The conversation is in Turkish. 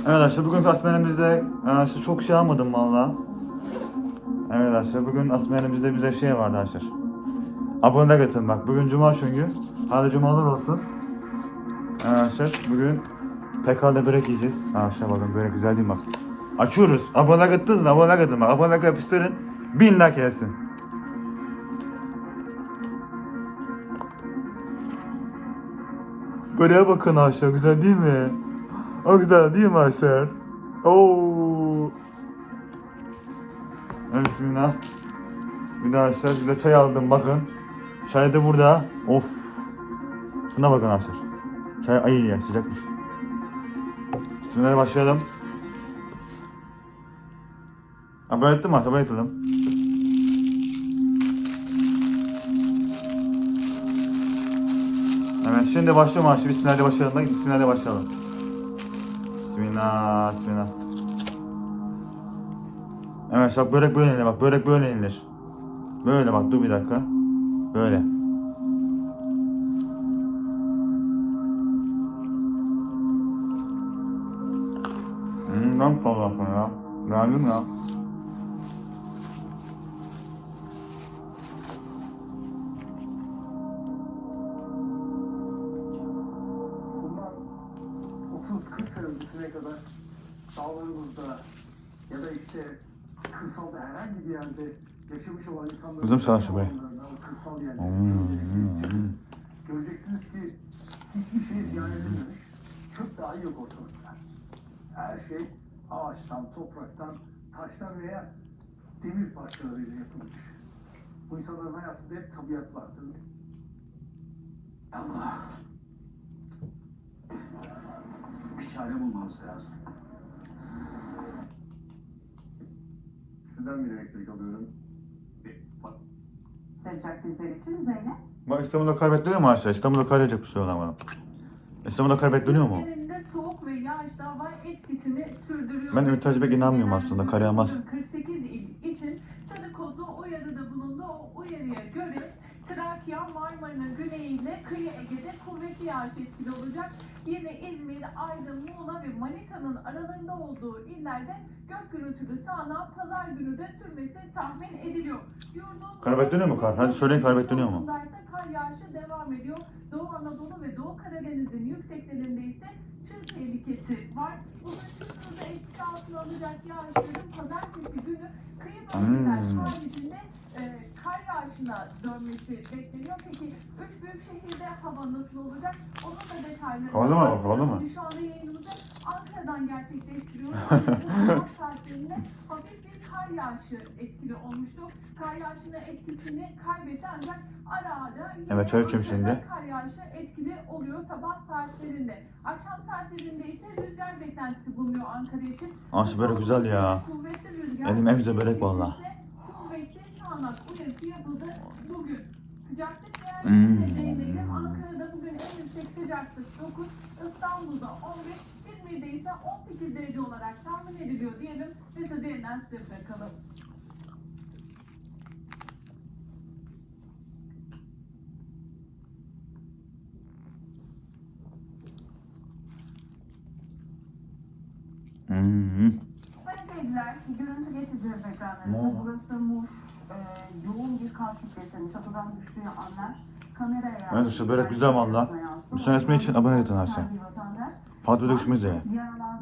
Evet arkadaşlar bugün asmerimizde arkadaşlar çok şey almadım valla. Evet arkadaşlar bugün asmerimizde bize şey vardı arkadaşlar. Abone getirin bak bugün cuma çünkü. Hadi cumalar olsun. Evet Arkadaşlar bugün PK'da börek yiyeceğiz. Arkadaşlar bakın börek güzel değil mi bak. Açıyoruz. Abone getirdiniz mi? Abone getirin bak. Abone yapıştırın. Bin like gelsin. Böreğe bakın Ayşe güzel değil mi? O güzel değil mi Ayşe? Oo. Evet, Bismillah. Bir daha Ayşe bir de çay aldım bakın. Çay da burada. Of. Şuna bakın Ayşe. Çay ay ya sıcakmış. Bismillah başlayalım. Haber ettim mi? Haber ettim. Evet şimdi başlıyorum Ayşe. Bismillah'la başlayalım da Bismillah'la başlayalım. Bismillah. Evet bak börek böyle inilir bak börek böyle inilir. Böyle bak dur bir dakika. Böyle. Hmm, ben fazla ya. Beğendim ya. Öncesine kadar dağlarımızda ya da işte kırsalda herhangi bir yerde yaşamış olan insanların Kızım sana şu be. alanlarına, o kırsal yerlerde Hmm. göreceksiniz ki hiçbir şey ziyan edilmemiş. Çöp dahi yok ortalıkta. Her şey ağaçtan, topraktan, taştan veya demir parçalarıyla yapılmış. Bu insanların hayatında hep tabiat vardır. Allah. Bir çare bulmamız lazım. Sizden bir elektrik alıyorum. Verecek bizler için Zeynep. Bak İstanbul'da kaybetleniyor mu Ayşe? İstanbul'da kaybedecek bir şey olan bana. İstanbul'da kaybetleniyor mu? Genelinde soğuk ve yağış hava etkisini sürdürüyor. Ben Ümit Bey'e inanmıyorum aslında, kar yağmaz. 48 il için Sarıkozlu uyarıda bulundu. O uyarıya göre Trakya, Marmara'nın güneyiyle kıyı Ege'de kuvvetli yağış etkili olacak. Yine İzmir, Aydın, Muğla ve Manisa'nın aralarında olduğu illerde gök gürültülü sağanak pazar günü de sürmesi tahmin ediliyor. Yurdun Kaybetleniyor mu kar? Hadi söyleyin, kaybetleniyor mu? İstanbul'da ise kar yağışı devam ediyor. Doğu Anadolu ve Doğu Karadeniz'in yükseklerinde ise çığ tehlikesi var. Bugün Türkiye'de etkisi altına alacak yağışların pazartesi günü kıyı bölgeler Hmm. haricinde kar yağışına dönmesi bekleniyor. Peki üç büyük şehirde hava nasıl olacak? Onun da detayları var. Havalı mı? Biz Şu anda yayınımızı Ankara'dan gerçekleştiriyoruz. Bu saatlerinde hafif bir kar yağışı etkili olmuştu. Kar yağışının etkisini kaybetti ancak ara ara Evet, Ankara'da şimdi. Kar yağışı etkili oluyor sabah saatlerinde. Akşam saatlerinde ise rüzgar beklentisi bulunuyor Ankara için. Ayşe börek güzel ya. Kuvvetli rüzgar. Benim en güzel börek valla. Kuvvetli sağanak yapıldı bugün. Sıcaklık Hmm. değerlerine değinelim. Ankara'da bugün en yüksek sıcaklık 9, İstanbul'da 15, İzmir'de ise 18 derece olarak tahmin ediliyor diyelim ve sözü yeniden size bırakalım. Hmm. Seyirciler, görüntü getireceğiz ekranlarınıza. Burası Muş, e, yoğun bir kar kütlesinin çatıdan düştüğü anlar kameraya Evet, işte böyle güzel valla. Sonrasında için abone edin vatandaş. Fatih Ödekşimiz de. Yaralar